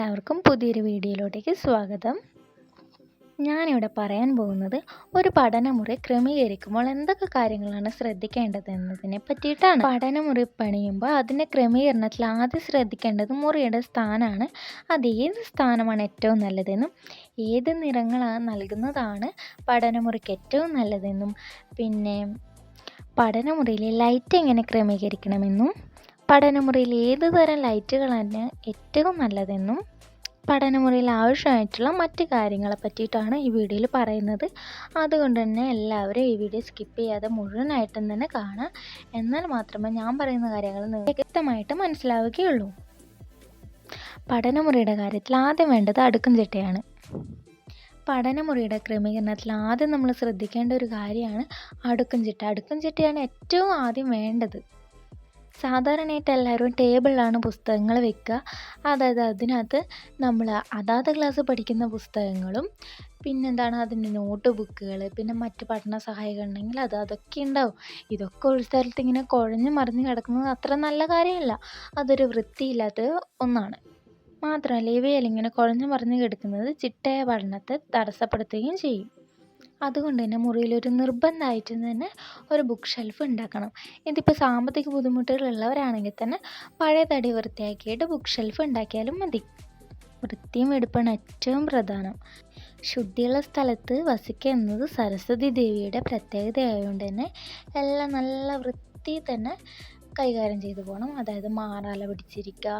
എല്ലാവർക്കും പുതിയൊരു വീഡിയോയിലോട്ടേക്ക് സ്വാഗതം. ഞാനിവിടെ പറയാൻ പോകുന്നത് ഒരു പഠനമുറി ക്രമീകരിക്കുമ്പോൾ എന്തൊക്കെ കാര്യങ്ങളാണ് ശ്രദ്ധിക്കേണ്ടത് എന്നതിനെ പറ്റിയിട്ടാണ്. പഠനമുറി പണിയുമ്പോൾ അതിന്റെ ക്രമീകരണത്തിൽ ആദ്യം ശ്രദ്ധിക്കേണ്ടത് മുറിയുടെ സ്ഥാനമാണ്. അത് ഏത് സ്ഥാനമാണ് ഏറ്റവും നല്ലതെന്നും ഏത് നിറങ്ങളാണ് നൽകുന്നതാണ് പഠനമുറിക്ക് ഏറ്റവും നല്ലതെന്നും പിന്നെ പഠനമുറിയിലെ ലൈറ്റ് എങ്ങനെ ക്രമീകരിക്കണമെന്നും പഠനമുറിയിൽ ഏത് തരം ലൈറ്റുകളാണ് ഏറ്റവും നല്ലതെന്നും പഠനമുറിയിൽ ആവശ്യമായിട്ടുള്ള മറ്റ് കാര്യങ്ങളെ പറ്റിയിട്ടാണ് ഈ വീഡിയോയിൽ പറയുന്നത്. അതുകൊണ്ട് തന്നെ എല്ലാവരും ഈ വീഡിയോ സ്കിപ്പ് ചെയ്യാതെ മുഴുവനായിട്ടും തന്നെ കാണാം എന്നാൽ മാത്രമേ ഞാൻ പറയുന്ന കാര്യങ്ങൾ നിങ്ങൾക്ക് വ്യക്തമായിട്ട് മനസ്സിലാവുകയുള്ളൂ. പഠനമുറിയുടെ കാര്യത്തിൽ ആദ്യം വേണ്ടത് അടുക്കും ചിട്ടയാണ്. പഠനമുറിയുടെ ക്രമീകരണത്തിൽ ആദ്യം നമ്മൾ ശ്രദ്ധിക്കേണ്ട ഒരു കാര്യമാണ് അടുക്കും ചിട്ട. അടുക്കും ചിട്ടയാണ് ഏറ്റവും ആദ്യം വേണ്ടത്. സാധാരണയായിട്ട് എല്ലാവരും ടേബിളിലാണ് പുസ്തകങ്ങൾ വെക്കുക. അതായത് അതിനകത്ത് നമ്മൾ അതാത് ക്ലാസ് പഠിക്കുന്ന പുസ്തകങ്ങളും പിന്നെന്താണ് അതിന്റെ നോട്ട് ബുക്കുകൾ പിന്നെ മറ്റ് പഠന സഹായികൾ ഉണ്ടെങ്കിൽ അത് അതൊക്കെ ഉണ്ടാവും. ഇതൊക്കെ ഒരു സ്ഥലത്ത് ഇങ്ങനെ കുഴഞ്ഞ് മറിഞ്ഞ് കിടക്കുന്നത് അത്ര നല്ല കാര്യമല്ല. അതൊരു വൃത്തിയില്ലാത്ത ഒന്നാണ്. മാത്രമല്ല ഇവയെല്ലാം ഇങ്ങനെ കുഴഞ്ഞു മറിഞ്ഞ് കിടക്കുന്നത് ചിട്ടയായ പഠനത്തെ തടസ്സപ്പെടുത്തുകയും ചെയ്യും. അതുകൊണ്ട് തന്നെ മുറിയിലൊരു നിർബന്ധമായിട്ട് തന്നെ ഒരു ബുക്ക് ഷെൽഫ് ഉണ്ടാക്കണം. ഇതിപ്പോൾ സാമ്പത്തിക ബുദ്ധിമുട്ടുകളുള്ളവരാണെങ്കിൽ തന്നെ പഴയ തടി വൃത്തിയാക്കിയിട്ട് ബുക്ക് ഷെൽഫ് ഉണ്ടാക്കിയാലും മതി. വൃത്തിയും എടുപ്പാണ് ഏറ്റവും പ്രധാനം. ശുദ്ധിയുള്ള സ്ഥലത്ത് വസിക്കുക എന്നത് സരസ്വതി ദേവിയുടെ പ്രത്യേകതയായതുകൊണ്ട് തന്നെ എല്ലാം നല്ല വൃത്തി തന്നെ കൈകാര്യം ചെയ്തു പോകണം. അതായത് മാറാല പിടിച്ചിരിക്കുക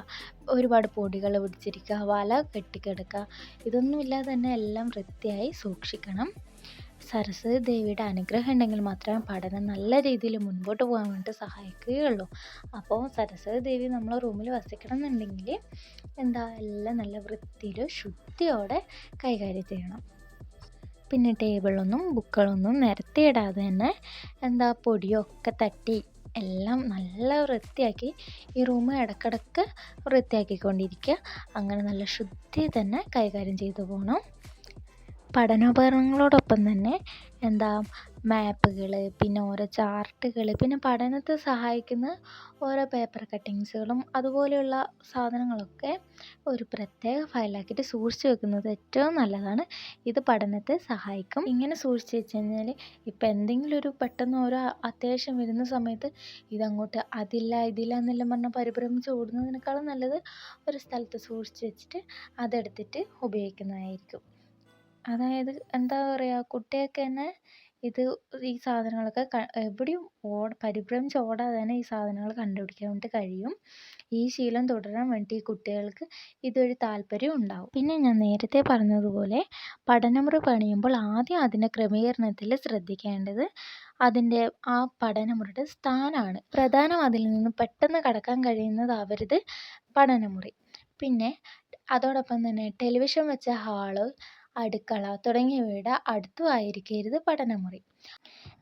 ഒരുപാട് പൊടികൾ പിടിച്ചിരിക്കുക വല കെട്ടിക്കിടക്കുക ഇതൊന്നുമില്ലാതെ തന്നെ എല്ലാം വൃത്തിയായി സൂക്ഷിക്കണം. സരസ്വതി ദേവിയുടെ അനുഗ്രഹം ഉണ്ടെങ്കിൽ മാത്രമേ പഠനം നല്ല രീതിയിൽ മുൻപോട്ട് പോകാൻ വേണ്ടിയിട്ട് സഹായിക്കുകയുള്ളൂ. അപ്പോൾ സരസ്വതി ദേവി നമ്മളെ റൂമിൽ വസിക്കണം എന്നുണ്ടെങ്കിൽ എന്താ എല്ലാം നല്ല വൃത്തിയിൽ ശുദ്ധിയോടെ കൈകാര്യം ചെയ്യണം. പിന്നെ ടേബിളൊന്നും ബുക്കുകളൊന്നും നിരത്തിയിടാതെ തന്നെ എന്താ പൊടിയൊക്കെ തട്ടി എല്ലാം നല്ല വൃത്തിയാക്കി ഈ റൂം ഇടക്കിടക്ക് വൃത്തിയാക്കിക്കൊണ്ടിരിക്കുക. അങ്ങനെ നല്ല ശുദ്ധി തന്നെ കൈകാര്യം ചെയ്തു പോകണം പഠനോപകരണങ്ങളോടൊപ്പം തന്നെ എന്താ മാപ്പുകൾ പിന്നെ ഓരോ ചാർട്ടുകൾ പിന്നെ പഠനത്തെ സഹായിക്കുന്ന ഓരോ പേപ്പർ കട്ടിങ്സുകളും അതുപോലെയുള്ള സാധനങ്ങളൊക്കെ ഒരു പ്രത്യേക ഫയലാക്കിയിട്ട് സൂക്ഷിച്ച് വെക്കുന്നത് ഏറ്റവും നല്ലതാണ്. ഇത് പഠനത്തെ സഹായിക്കും. ഇങ്ങനെ സൂക്ഷിച്ച് വെച്ച് കഴിഞ്ഞാൽ ഇപ്പം എന്തെങ്കിലും ഒരു പെട്ടെന്ന് ഓരോ അത്യാവശ്യം വരുന്ന സമയത്ത് ഇതങ്ങോട്ട് അതില്ല ഇതില്ല എന്നെല്ലാം പറഞ്ഞ് പരിഭ്രമിച്ച് ഓടുന്നതിനേക്കാളും നല്ലത് ഒരു സ്ഥലത്ത് സൂക്ഷിച്ച് വെച്ചിട്ട് അതെടുത്തിട്ട് ഉപയോഗിക്കുന്നതായിരിക്കും. അതായത് എന്താ പറയുക കുട്ടികൾക്ക് തന്നെ ഇത് ഈ സാധനങ്ങളൊക്കെ എവിടെയും ഓട പരിഭ്രമിച്ച് ഓടാതെ തന്നെ ഈ സാധനങ്ങൾ കണ്ടുപിടിക്കാൻ വേണ്ടി കഴിയും. ഈ ശീലം തുടരാൻ വേണ്ടി ഈ കുട്ടികൾക്ക് ഇതൊരു താല്പര്യം ഉണ്ടാവും. പിന്നെ ഞാൻ നേരത്തെ പറഞ്ഞതുപോലെ പഠനമുറി പണിയുമ്പോൾ ആദ്യം അതിന്റെ ക്രമീകരണത്തിൽ ശ്രദ്ധിക്കേണ്ടത് അതിന്റെ ആ പഠനമുറിയുടെ സ്ഥാനമാണ്. പ്രധാനം അതിൽ നിന്ന് പെട്ടെന്ന് കടക്കാൻ കഴിയുന്നത് കഴിയുന്നതാവരുത് പഠനമുറി. പിന്നെ അതോടൊപ്പം തന്നെ ടെലിവിഷൻ വെച്ച ഹാൾ അടുക്കള തുടങ്ങിയവയുടെ അടുത്തുമായിരിക്കരുത് പഠനമുറി.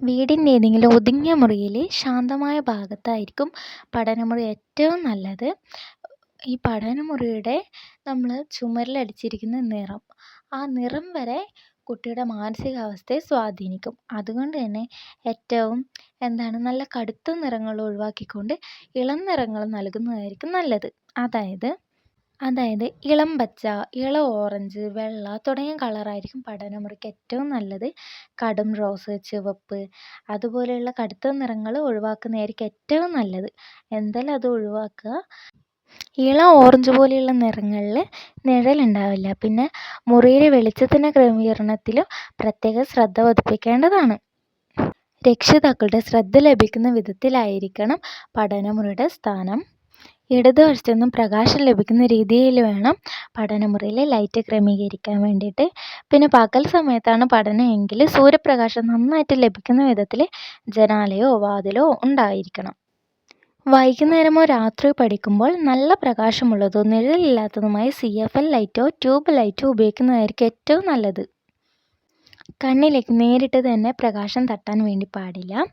വീടിന്റെ ഏതെങ്കിലും ഒതുങ്ങിയ മുറിയിലെ ശാന്തമായ ഭാഗത്തായിരിക്കും പഠനമുറി ഏറ്റവും നല്ലത്. ഈ പഠനമുറിയുടെ നമ്മൾ ചുമരിലടിച്ചിരിക്കുന്ന നിറം. ആ നിറം വരെ കുട്ടിയുടെ മാനസികാവസ്ഥയെ സ്വാധീനിക്കും. അതുകൊണ്ട് തന്നെ ഏറ്റവും എന്താണ് നല്ല കടുത്ത നിറങ്ങൾ ഒഴിവാക്കിക്കൊണ്ട് ഇളം നിറങ്ങൾ നൽകുന്നതായിരിക്കും നല്ലത്. അതായത് അതായത് ഇളം പച്ച ഇളം ഓറഞ്ച് വെള്ള തുടങ്ങിയ കളറായിരിക്കും പഠനമുറിക്ക് ഏറ്റവും നല്ലത്. കടും റോസ് ചുവപ്പ് അതുപോലെയുള്ള കടുത്ത നിറങ്ങൾ ഒഴിവാക്കുന്നതായിരിക്കും ഏറ്റവും നല്ലത്. എന്തായാലും അത് ഒഴിവാക്കുക. ഇളം ഓറഞ്ച് പോലെയുള്ള നിറങ്ങളിൽ നിഴലുണ്ടാവില്ല പിന്നെ മുറിയിലെ വെളിച്ചത്തിന്റെ ക്രമീകരണത്തിലും പ്രത്യേക ശ്രദ്ധ പതിപ്പിക്കേണ്ടതാണ്. രക്ഷിതാക്കളുടെ ശ്രദ്ധ ലഭിക്കുന്ന വിധത്തിലായിരിക്കണം പഠനമുറിയുടെ സ്ഥാനം. ഇടതുവശത്തു നിന്നും പ്രകാശം ലഭിക്കുന്ന രീതിയിൽ വേണം പഠനമുറിയിലെ ലൈറ്റ് ക്രമീകരിക്കാൻ വേണ്ടിയിട്ട്. പിന്നെ പകൽ സമയത്താണ് പഠനമെങ്കിൽ സൂര്യപ്രകാശം നന്നായിട്ട് ലഭിക്കുന്ന വിധത്തിൽ ജനാലയോ വാതിലോ ഉണ്ടായിരിക്കണം. വൈകുന്നേരമോ രാത്രിയോ പഠിക്കുമ്പോൾ നല്ല പ്രകാശമുള്ളതോ നിഴലില്ലാത്തതുമായ സി എഫ് എൽ ലൈറ്റോ ട്യൂബ് ലൈറ്റോ ഉപയോഗിക്കുന്നതായിരിക്കും ഏറ്റവും നല്ലത്. കണ്ണിലേക്ക് നേരിട്ട് തന്നെ പ്രകാശം തട്ടാൻ വേണ്ടി പാടില്ല.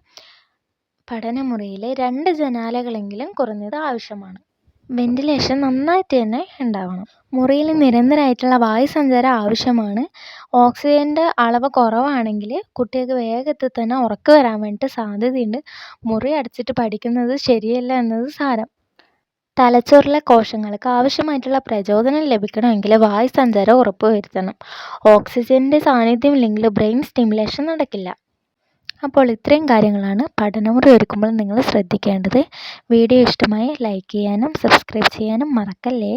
പഠനമുറിയിലെ രണ്ട് ജനാലകളെങ്കിലും കുറഞ്ഞത് ആവശ്യമാണ്. വെന്റിലേഷൻ നന്നായിട്ട് തന്നെ ഉണ്ടാവണം. മുറിയിൽ നിരന്തരമായിട്ടുള്ള വായുസഞ്ചാരം ആവശ്യമാണ്. ഓക്സിജന്റെ അളവ് കുറവാണെങ്കിൽ കുട്ടികൾക്ക് വേഗത്തിൽ തന്നെ ഉറക്കം വരാൻ വേണ്ടിയിട്ട് സാധ്യതയുണ്ട്. മുറി അടച്ചിട്ട് പഠിക്കുന്നത് ശരിയല്ല എന്നത് സാരം. തലച്ചോറിലെ കോശങ്ങൾക്ക് ആവശ്യമായിട്ടുള്ള പ്രചോദനം ലഭിക്കണമെങ്കിൽ വായു വായുസഞ്ചാരം ഉറപ്പുവരുത്തണം. ഓക്സിജന്റെ സാന്നിധ്യമില്ലെങ്കിൽ ബ്രെയിൻ സ്റ്റിമുലേഷൻ നടക്കില്ല. അപ്പോൾ ഇത്രയും കാര്യങ്ങളാണ് പഠനമുറി ഒരുക്കുമ്പോൾ നിങ്ങൾ ശ്രദ്ധിക്കേണ്ടത്. വീഡിയോ ഇഷ്ടമായി ലൈക്ക് ചെയ്യാനും സബ്സ്ക്രൈബ് ചെയ്യാനും മറക്കല്ലേ.